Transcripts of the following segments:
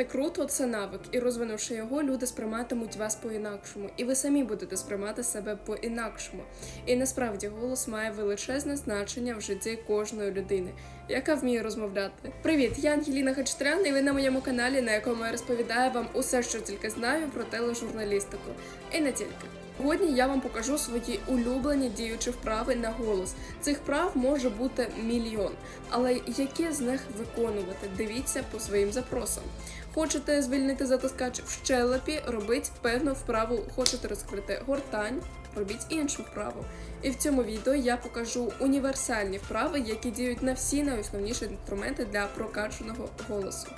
Говорити круто це навик, і розвинувши його, люди сприйматимуть вас по-інакшому, і ви самі будете сприймати себе по-інакшому. І насправді голос має величезне значення в житті кожної людини, яка вміє розмовляти. Привіт, я Ангеліна Хачатрян, і ви на моєму каналі, на якому я розповідаю вам усе, що тільки знаю про тележурналістику. І не тільки. Сьогодні я вам покажу свої улюблені діючі вправи на голос. Цих вправ може бути мільйон, але які з них виконувати? Дивіться по своїм запросам. Хочете звільнити затискач в щелепі, робіть певну вправу. Хочете розкрити гортань, робіть іншу вправу. І в цьому відео я покажу універсальні вправи, які діють на всі найосновніші інструменти для прокачаного голосу.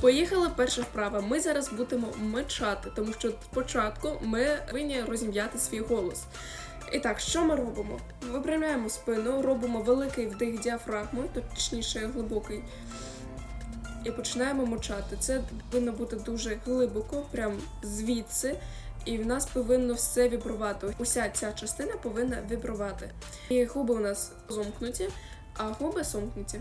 Поїхала перша вправа. Ми зараз будемо мечати, тому що спочатку ми повинні розім'яти свій голос. І так, що ми робимо? Випрямляємо спину, робимо великий вдих діафрагмою, точніше глибокий. І починаємо мочати. Це повинно бути дуже глибоко, прям звідси. І в нас повинно все вібрувати. Уся ця частина повинна вібрувати. І губи у нас зомкнуті, а губи сомкнуті.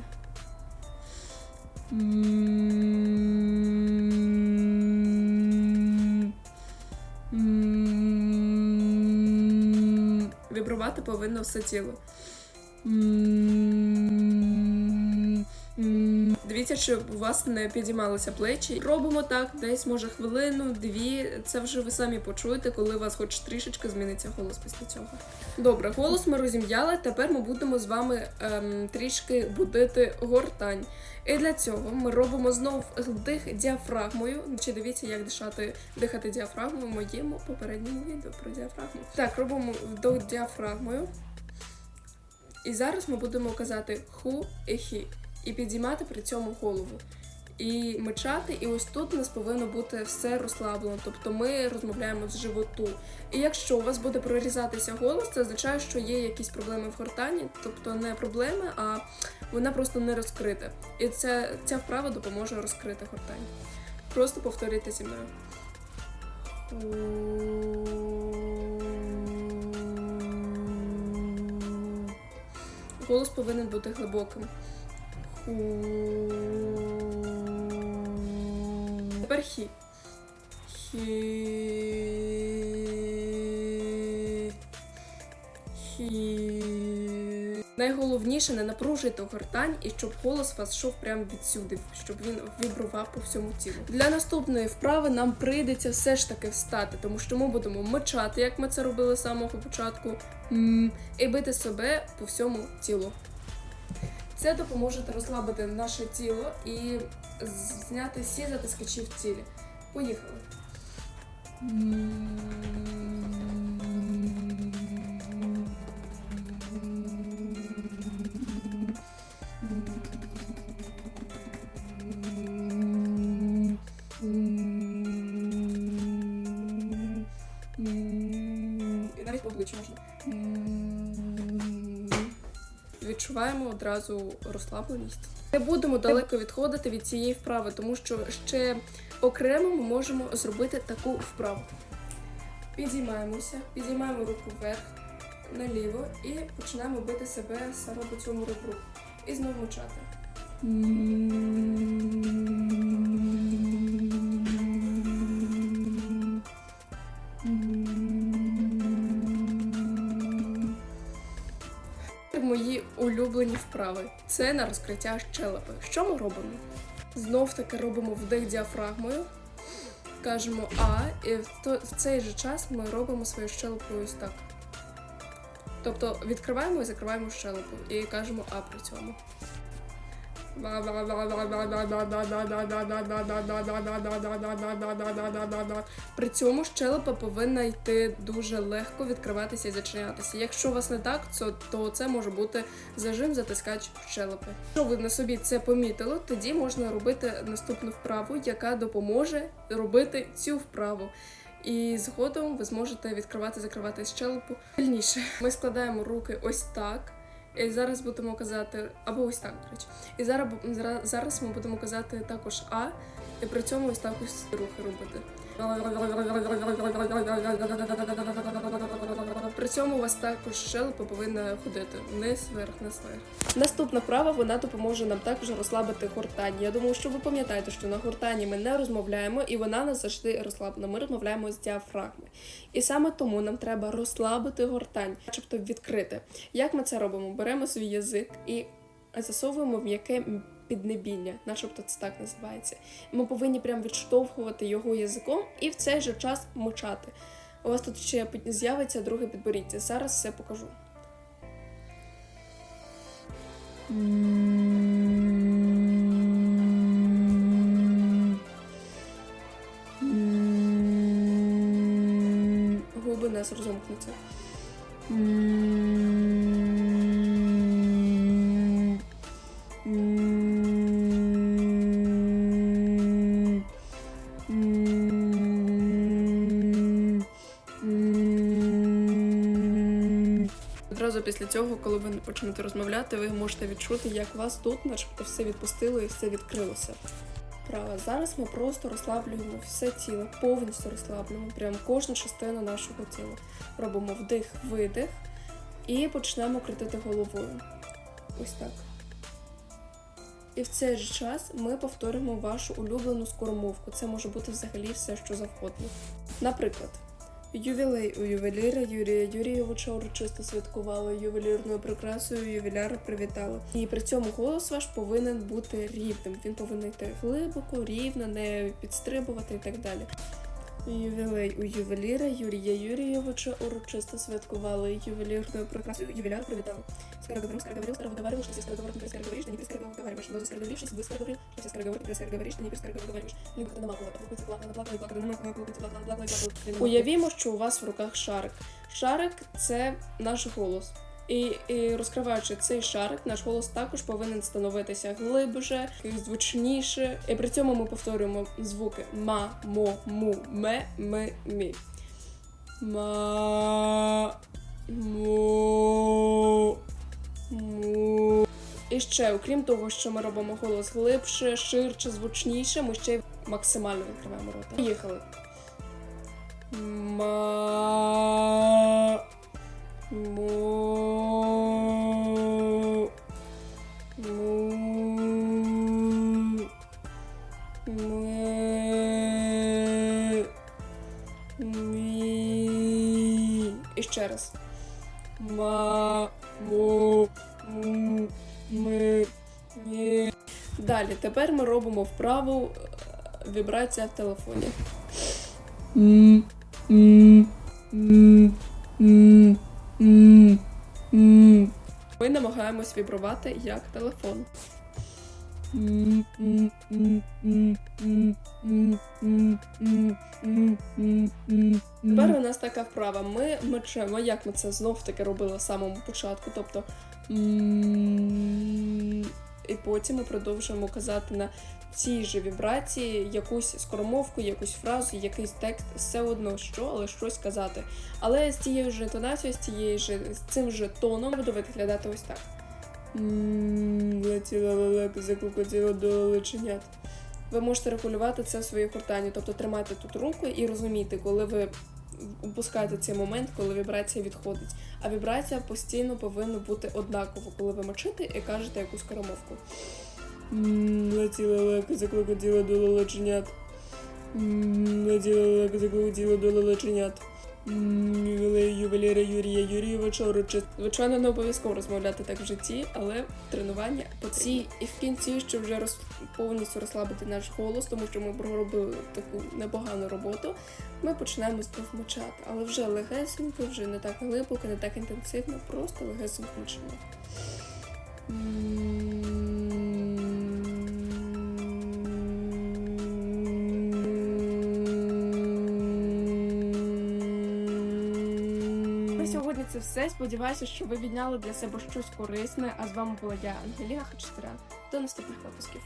Вібрувати повинно все тіло. Дивіться, щоб у вас не підіймалися плечі. Робимо так, десь може хвилину, дві. Це вже ви самі почуєте, коли у вас хоч трішечки зміниться голос після цього. Добре, голос ми розім'яли. Тепер ми будемо з вами ем, трішки будити гортань. І для цього ми робимо знов вдих діафрагмою. Чи дивіться, як дишати, дихати діафрагмою в моєму попередньому відео про діафрагму. Так, робимо вдох діафрагмою. І зараз ми будемо казати ху і хі. І підіймати при цьому голову. І мечати, і ось тут у нас повинно бути все розслаблено. Тобто ми розмовляємо з животу. І якщо у вас буде прорізатися голос, це означає, що є якісь проблеми в гортані, тобто не проблеми, а вона просто не розкрита. І це, ця вправа допоможе розкрити гортань. Просто повторюйте зі мною. Голос повинен бути глибоким. Тепер хі. Хі. Хі. Найголовніше не напружуйте гортань і щоб голос вас йшов прямо відсюди, щоб він вібрував по всьому тілу. Для наступної вправи нам прийдеться все ж таки встати, тому що ми будемо мечати, як ми це робили з самого початку, і бити себе по всьому тілу. Це допоможе розслабити наше тіло і зняти всі затискачі в тілі. Поїхали. І навіть по обличчю можна. Відчуваємо одразу розслабленість. Не будемо далеко відходити від цієї вправи, тому що ще окремо ми можемо зробити таку вправу. Підіймаємося, підіймаємо руку вверх, наліво і починаємо бити себе саме по цьому ребру. І знову мочати. Мої улюблені вправи це на розкриття щелепи. Що ми робимо? Знов таки робимо вдих діафрагмою, кажемо А, і в, то, в цей же час ми робимо свою щелепу ось так. Тобто відкриваємо і закриваємо щелепу і кажемо А при цьому. При цьому щелепа повинна йти дуже легко відкриватися і зачинятися. Якщо у вас не так, то, це може бути зажим затискач щелепи. Якщо ви на собі це помітили, тоді можна робити наступну вправу, яка допоможе робити цю вправу. І згодом ви зможете відкривати закривати щелепу сильніше. Ми складаємо руки ось так. І зараз будемо казати, або ось так, до речі. І зараз, зараз ми будемо казати також А. І при цьому ось так ось рухи робити. При цьому у вас також щелепа повинна ходити вниз, вверх, вниз, вверх. Наступна вправа вона допоможе нам також розслабити гортань. Я думаю, що ви пам'ятаєте, що на гортані ми не розмовляємо, і вона нас завжди розслаблена. Ми розмовляємо з діафрагми. І саме тому нам треба розслабити гортань, начебто відкрити. Як ми це робимо? Беремо свій язик і засовуємо в м'яке піднебіння, начебто це так називається. Ми повинні прям відштовхувати його язиком і в цей же час мочати. У вас тут ще з'явиться друге підборіддя. Зараз все покажу. Губи нас розомкнуться. Після цього, коли ви почнете розмовляти, ви можете відчути, як вас тут, начебто, все відпустило і все відкрилося. Право, зараз ми просто розслаблюємо все тіло, повністю розслаблюємо, прям кожну частину нашого тіла. Робимо вдих, видих і почнемо крутити головою. Ось так. І в цей же час ми повторимо вашу улюблену скоромовку. Це може бути взагалі все, що завгодно. Наприклад, ювілей у ювеліра Юрія Юрійовича урочисто святкували ювелірною прикрасою, ювіляра привітали. І при цьому голос ваш повинен бути рівним. Він повинен йти глибоко, рівно, не підстрибувати і так далі. Ювілей у ювеліра Юрія Юрійовича урочисто святкували ювелірною прикрасою. Ювіляр привітали. Скороговорим, скороговорил, скороговаривал, что здесь скороговорим, ты скороговоришь, да не перескороговариваешь. Но скороговорившись, вы скороговорил, что здесь скороговорил, ты перескороговоришь, да не перескороговариваешь. Либо ты намакала, плакала, плакала, плакала, плакала, намакала, плакала, плакала, плакала. Уявімо, що у вас в руках шарик. Шарик це наш голос. І, і розкриваючи цей шарик, наш голос також повинен становитися глибше, звучніше. І при цьому ми повторюємо звуки ма, мо, му, ме, ми, мі. Ма, мо, му. І ще, окрім того, що ми робимо голос глибше, ширше, звучніше, ми ще й максимально відкриваємо рота. Поїхали. Ма. Му. Му. Ми. І ще раз. Ма. Му. Му. Ми. Мі. Далі, тепер ми робимо вправу вібрація в телефоні. М, м, м, м. Ми намагаємось вібрувати як телефон. Тепер у нас така вправа. Ми мечемо, як ми це знов таки робили на самому початку. Тобто. І потім ми продовжуємо казати на цій же вібрації якусь скоромовку, якусь фразу, якийсь текст, все одно що, але щось казати. Але з тією ж інтонацією, з тією ж з цим же тоном буде виглядати ось так. Летіла лелека, закликотіла до личенят. Ви можете регулювати це в своїй гортані, тобто тримайте тут руку і розумійте, коли ви упускаєте цей момент, коли вібрація відходить. А вібрація постійно повинна бути однакова, коли ви мочите і кажете якусь скоромовку. М, Летіла лелека, закликотіла до лелеченят. Летіла лелека, закликотіла до лелеченят. Ювеліра Юрія Юрійовича урочисто. Звичайно, не обов'язково розмовляти так в житті, але тренування по ці і в кінці, щоб вже роз... повністю розслабити наш голос, тому що ми проробили таку непогану роботу. Ми починаємо знов мочати, але вже легесенько, вже не так глибоко, не так інтенсивно, просто легесенько мочимо. Це все. Сподіваюся, що ви відняли для себе щось корисне. А з вами була я, Ангелія Хачтера. До наступних випусків.